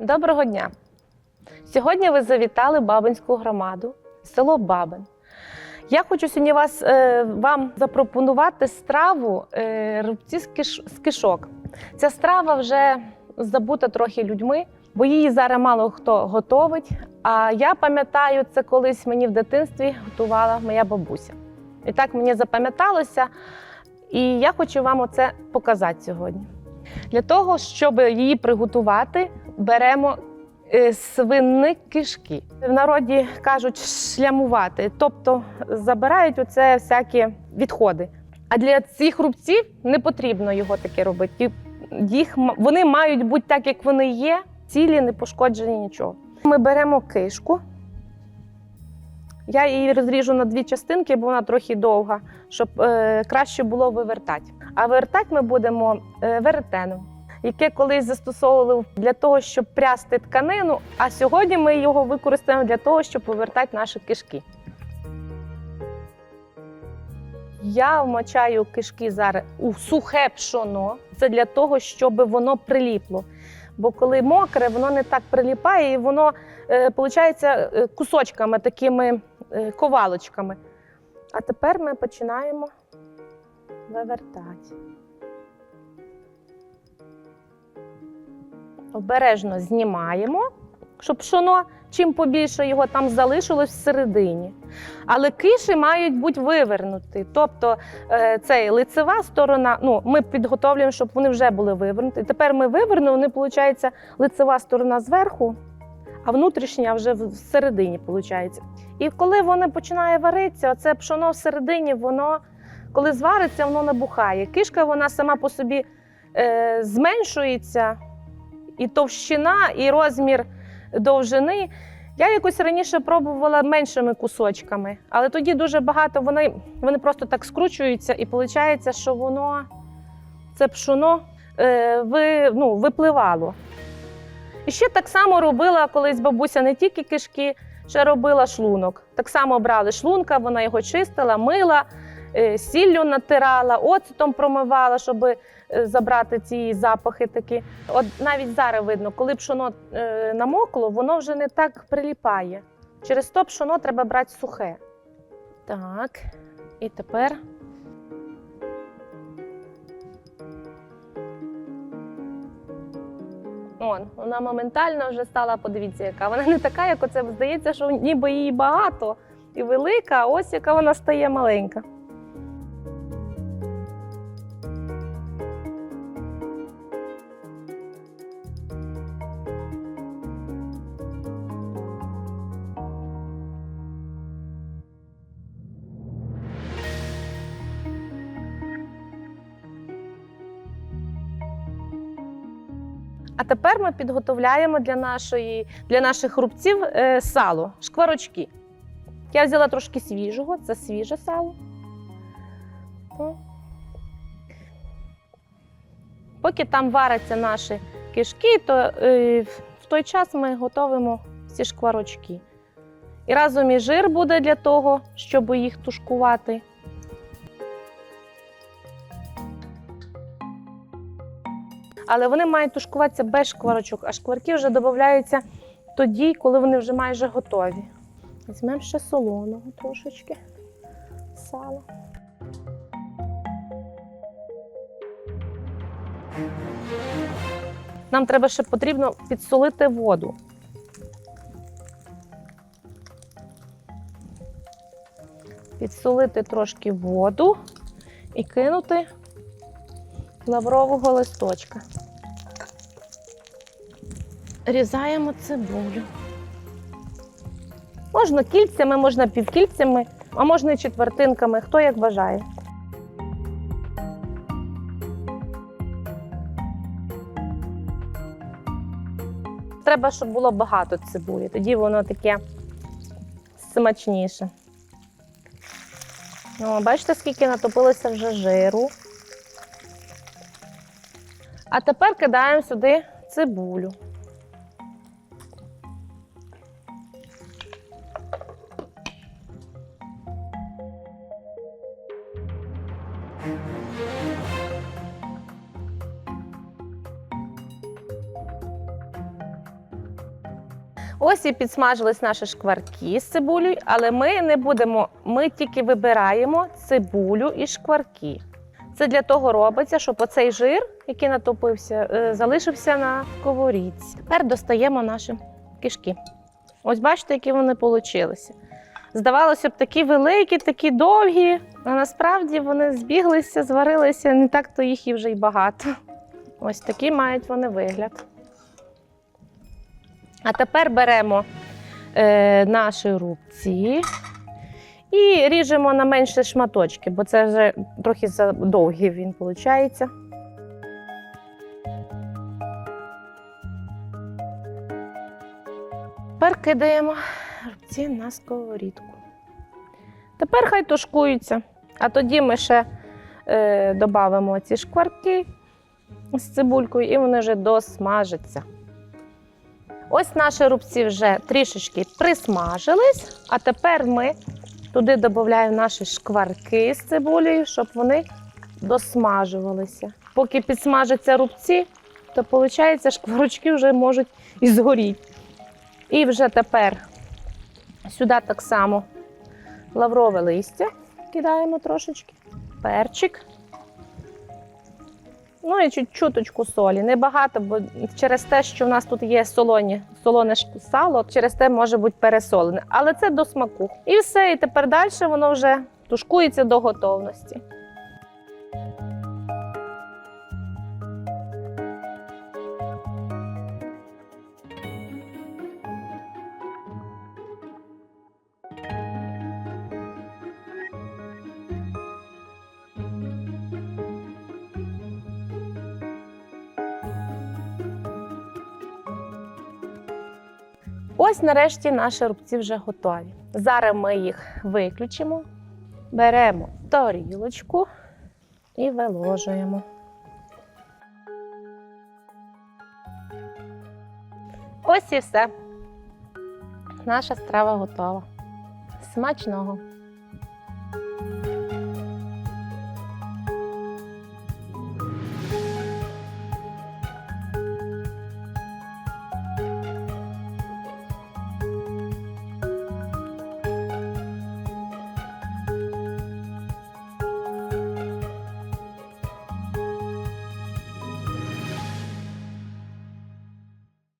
Доброго дня! Сьогодні ви завітали Бабинську громаду, село Бабин. Я хочу сьогодні вас, е, вам запропонувати страву е, рубці з, киш, з кишок. Ця страва вже забута трохи людьми, бо її зараз мало хто готовить. А я пам'ятаю, це колись мені в дитинстві готувала моя бабуся. І так мені запам'яталося, і я хочу вам оце показати сьогодні. Для того, щоб її приготувати, беремо е, свинні кишки. В народі кажуть шлямувати, тобто забирають оце всякі відходи. А для цих рубців не потрібно його таке робити. Їх, вони мають бути так, як вони є, цілі, не пошкоджені нічого. Ми беремо кишку. Я її розріжу на дві частинки, бо вона трохи довга, щоб е, краще було вивертати. А вивертати ми будемо е, веретеном, яке колись застосовували для того, щоб прясти тканину. А сьогодні ми його використаємо для того, щоб вивертати наші кишки. Я вмочаю кишки зараз у сухе пшоно. Це для того, щоб воно приліпло. Бо коли мокре, воно не так приліпає, і воно виходить кусочками, такими е, ковалочками. А тепер ми починаємо вивертати. Обережно знімаємо, щоб пшоно чим побільше його там залишилось всередині. Але киші мають бути вивернуті. Тобто е, цей лицева сторона, ну, ми підготовлюємо, щоб вони вже були вивернуті. Тепер ми вивернули, вони, виходить, лицева сторона зверху, а внутрішня вже всередині. Виходить. І коли воно починає варитися, оце пшоно всередині, воно, коли звариться, воно набухає. Кишка вона сама по собі е, зменшується, і товщина, і розмір довжини. Я якось раніше пробувала меншими кусочками, але тоді дуже багато вони, вони просто так скручуються, і виходить, що воно це пшоно е, ви, ну, випливало. І ще так само робила колись бабуся не тільки кишки, ще робила шлунок. Так само брали шлунка, вона його чистила, мила, сіллю натирала, оцетом промивала, щоб е, забрати ці запахи такі. От навіть зараз видно, коли пшоно е, намокло, воно вже не так приліпає. Через то пшоно треба брати сухе. Так, і тепер. Он, вона моментально вже стала, подивіться, яка. Вона не така, як оце здається, що ніби її багато і велика, а ось яка вона стає маленька. А тепер ми підготовляємо для, нашої, для наших рубців е, сало, шкварочки. Я взяла трошки свіжого, це свіже сало. Поки там варяться наші кишки, то е, в той час ми готуємо ці шкварочки. І разом і жир буде для того, щоб їх тушкувати. Але вони мають тушкуватися без шкварочок, а шкварки вже додаються тоді, коли вони вже майже готові. Візьмемо ще солоного трошечки сала. Нам треба ще потрібно підсолити воду. Підсолити трошки воду і кинути лаврового листочка. Різаємо цибулю. Можна кільцями, можна півкільцями, а можна і четвертинками, хто як бажає. Треба, щоб було багато цибулі, тоді воно таке смачніше. О, бачите, скільки натопилося вже жиру. А тепер кидаємо сюди цибулю. Ось і підсмажились наші шкварки з цибулею, але ми не будемо, ми тільки вибираємо цибулю і шкварки. Це для того робиться, щоб оцей жир, який натопився, е, залишився на сковорідці. Тепер достаємо наші кишки. Ось бачите, які вони получилися. Здавалося б, такі великі, такі довгі, а насправді вони збіглися, зварилися, не так то їх і вже й багато. Ось такі мають вони вигляд. А тепер беремо е, наші рубці і ріжемо на менші шматочки, бо це вже трохи довгий він виходить. Тепер кидаємо рубці на сковорідку. Тепер хай тушкуються, а тоді ми ще е, додамо ці шкварки з цибулькою і вони вже досмажаться. Ось наші рубці вже трішечки присмажились, а тепер ми туди додаємо наші шкварки з цибулею, щоб вони досмажувалися. Поки підсмажаться рубці, то виходить, шкварочки вже можуть і згоріти. І вже тепер сюди так само лаврове листя кидаємо трошечки, перчик. Ну і чуть чуточку солі. Небагато, бо через те, що в нас тут є солоні, солоне сало, через те може бути пересолене. Але це до смаку. І все, і тепер далі воно вже тушкується до готовності. Ось нарешті наші рубці вже готові. Зараз ми їх виключимо, беремо тарілочку і виложуємо. Ось і все. Наша страва готова. Смачного!